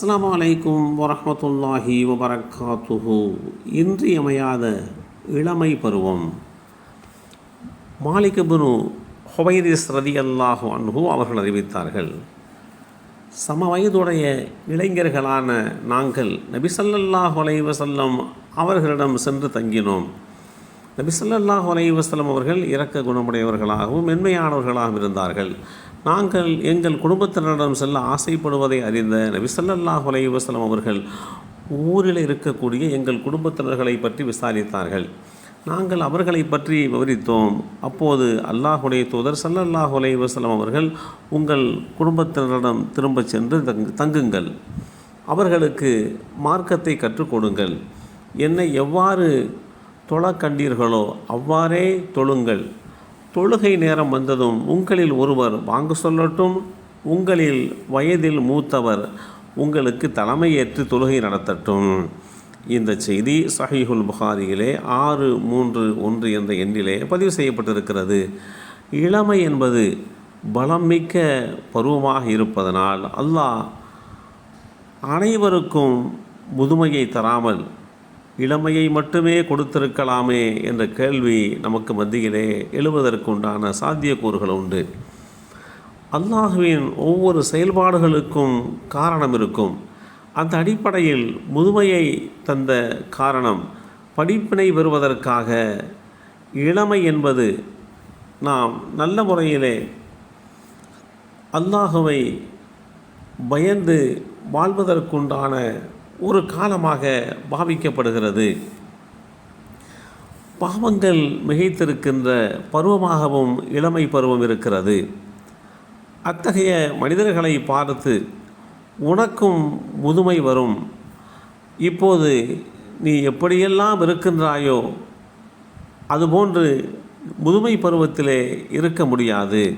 அஸ்லாம் வலைக்கும் வரமத்துல்லாஹி வபரகாத்துஹு இன்றியமையாத இளமை பருவம். மாலிகபுனு ஹொபைரிஸ் ரதி அல்லாஹு அன்ஹு அவர்கள் அறிவித்தார்கள் சம வயதுடைய இளைஞர்களான நாங்கள் நபிசல்லாஹு அலைவசல்லம் அவர்களிடம் சென்று தங்கினோம். நபிசல்லாஹு அலைவசல்லம் அவர்கள் இரக்க குணமுடையவர்களாகவும் மென்மையானவர்களாகவும் இருந்தார்கள். நாங்கள் எங்கள் குடும்பத்தினரிடம் செல்ல ஆசைப்படுவதை அறிந்த நபிசல்லாஹு அலைவசல்லம் அவர்கள் ஊரில் இருக்கக்கூடிய எங்கள் குடும்பத்தினர்களை பற்றி விசாரித்தார்கள். நாங்கள் அவர்களை பற்றி விவரித்தோம். அப்போது அல்லாஹுடைய தூதர் சல்லல்லாஹ் அலைஹி வஸல்லம் அவர்கள் உங்கள் குடும்பத்தினரிடம் திரும்பச் சென்று தங் தங்குங்கள். அவர்களுக்கு மார்க்கத்தை கற்றுக் கொடுங்கள். என்னை எவ்வாறு தொழ கண்டீர்களோ அவ்வாறே தொழுங்கள். தொழுகை நேரம் வந்ததும் உங்களில் ஒருவர் வாங்க சொல்லட்டும் உங்களில் வயதில் மூத்தவர் உங்களுக்கு தலைமையேற்று தொழுகை நடத்தட்டும். இந்த செய்தி சஹீஹுல் புகாரியிலே ஆறு மூன்று ஒன்று என்ற எண்ணிலே பதிவு செய்யப்பட்டிருக்கிறது. இளமை என்பது பலம் மிக்க பருவமாக இருப்பதனால் அல்லாஹ் அனைவருக்கும் முதுமையை தராமல் இளமையை மட்டுமே கொடுத்திருக்கலாமே என்ற கேள்வி நமக்கு மத்தியிலே எழுவதற்குண்டான சாத்தியக்கூறுகள் உண்டு. அல்லாஹுவின் ஒவ்வொரு செயல்பாடுகளுக்கும் காரணம் இருக்கும். அந்த அடிப்படையில் முதுமையை தந்த காரணம் படிப்பினை பெறுவதற்காக இளமை என்பது நாம் நல்ல முறையிலே அல்லாஹுவை பயந்து வாழ்வதற்குண்டான ஒரு காலமாக பாவிக்கப்படுகிறது. பாவங்கள் மிகைத்திருக்கின்ற பருவமாகவும் இளமை பருவம் இருக்கிறது. அத்தகைய மனிதர்களை பார்த்து உனக்கும் முதுமை வரும். இப்போது நீ எப்படியெல்லாம் இருக்கின்றாயோ அதுபோன்று முதுமை பருவத்திலே இருக்க முடியாது.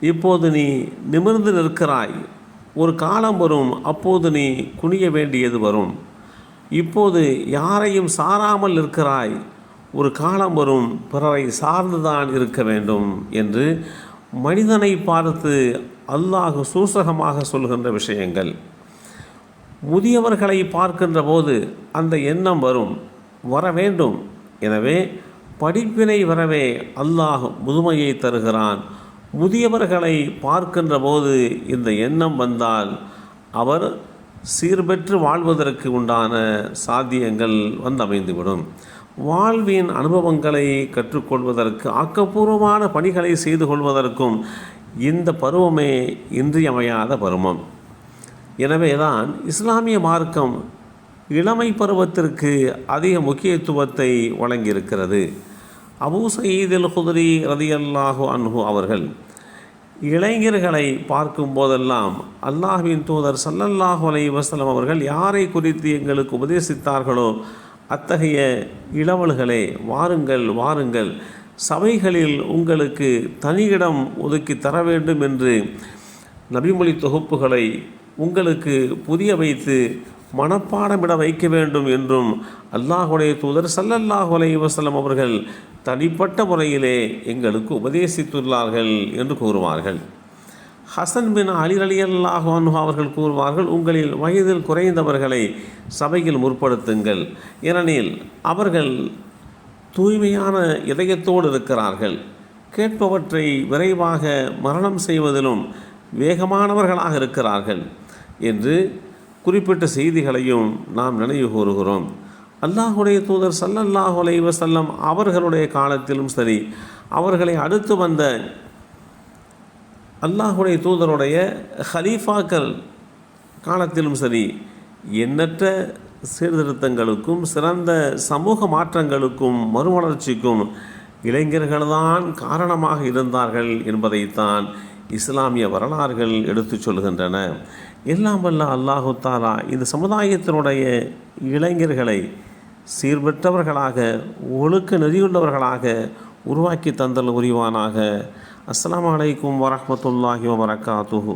இப்போது நீ நிமிர்ந்து நிற்கிறாய். ஒரு காலம் வரும் அப்போது நீ குனிய வேண்டியது வரும். இப்போது யாரையும் சாராமல் இருக்கிறாய் ஒரு காலம் வரும் பிறரை சார்ந்துதான் இருக்க வேண்டும் என்று மனிதனை பார்த்து அல்லாஹ் சூசகமாக சொல்கின்ற விஷயங்கள். முதியவர்களை பார்க்கின்ற போது அந்த எண்ணம் வரும் வர வேண்டும். எனவே படிப்பினை வரவே அல்லாஹ் முதுமையை தருகிறான். முதியவர்களை பார்க்கின்ற போது இந்த எண்ணம் வந்தால் அவர் சீர்பெற்று வாழ்வதற்கு உண்டான சாத்தியங்கள் வந்தமைந்துவிடும் வாழ்வின் அனுபவங்களை கற்றுக்கொள்வதற்கு ஆக்கப்பூர்வமான பணிகளை செய்து கொள்வதற்கும் இந்த பருவமே இன்றியமையாத பருவம். எனவே தான் இஸ்லாமிய மார்க்கம் இளமை பருவத்திற்கு அதிக முக்கியத்துவத்தை வழங்கியிருக்கிறது. அபூ சயீதில் குதிரி ரதியல்லாஹு அன்ஹு அவர்கள் இளைஞர்களை பார்க்கும் போதெல்லாம் அல்லாஹ்வின் தூதர் சல்லல்லாஹு அலை வசலம் அவர்கள் யாரை குறித்து எங்களுக்கு உபதேசித்தார்களோ அத்தகைய இளவல்களே வாருங்கள் வாருங்கள். சபைகளில் உங்களுக்கு தனியிடம் ஒதுக்கி தர வேண்டும் என்று நபிமொழி தொகுப்புகளை உங்களுக்கு புதிய வைத்து மனப்பாடமிட வைக்க வேண்டும் என்றும் அல்லாஹுடைய தூதர் சல்லல்லாஹு அலை வசலம் அவர்கள் தனிப்பட்ட முறையிலே எங்களுக்கு உபதேசித்துள்ளார்கள் என்று கூறுவார்கள். ஹசன் பின் அலி அலி அல்லாஹ் அவர்கள் கூறுவார்கள் உங்களில் வயதில் குறைந்தவர்களை சபையில் முற்படுத்துங்கள். ஏனெனில் அவர்கள் தூய்மையான இதயத்தோடு இருக்கிறார்கள். கேட்பவற்றை விரைவாக மரணம் செய்வதிலும் வேகமானவர்களாக இருக்கிறார்கள் என்று குறிப்பிட்ட செய்திகளையும் நாம் நினைவு கூறுகிறோம். அல்லாஹுடைய தூதர் சல்லல்லாஹு அலை அவர்களுடைய காலத்திலும் சரி அவர்களை அடுத்து வந்த அல்லாஹுடைய தூதருடைய ஹலீஃபாக்கள் காலத்திலும் சரி எண்ணற்ற சீர்திருத்தங்களுக்கும் சிறந்த சமூக மாற்றங்களுக்கும் மறுமலர்ச்சிக்கும் இளைஞர்கள்தான் காரணமாக இருந்தார்கள் என்பதைத்தான் இஸ்லாமிய வரலாறுகள் எடுத்துச் சொல்கின்றன எல்லாம் வல்ல அல்லாஹு தாலா இந்த சமுதாயத்தினுடைய இளைஞர்களை சீர்பெற்றவர்களாக ஒழுக்க நெறியுள்ளவர்களாக உருவாக்கி தந்தல் உரிவானாக அஸ்லாம் வலைக்கம் வரமத்துல்லாஹி வபரகாத்துஹு.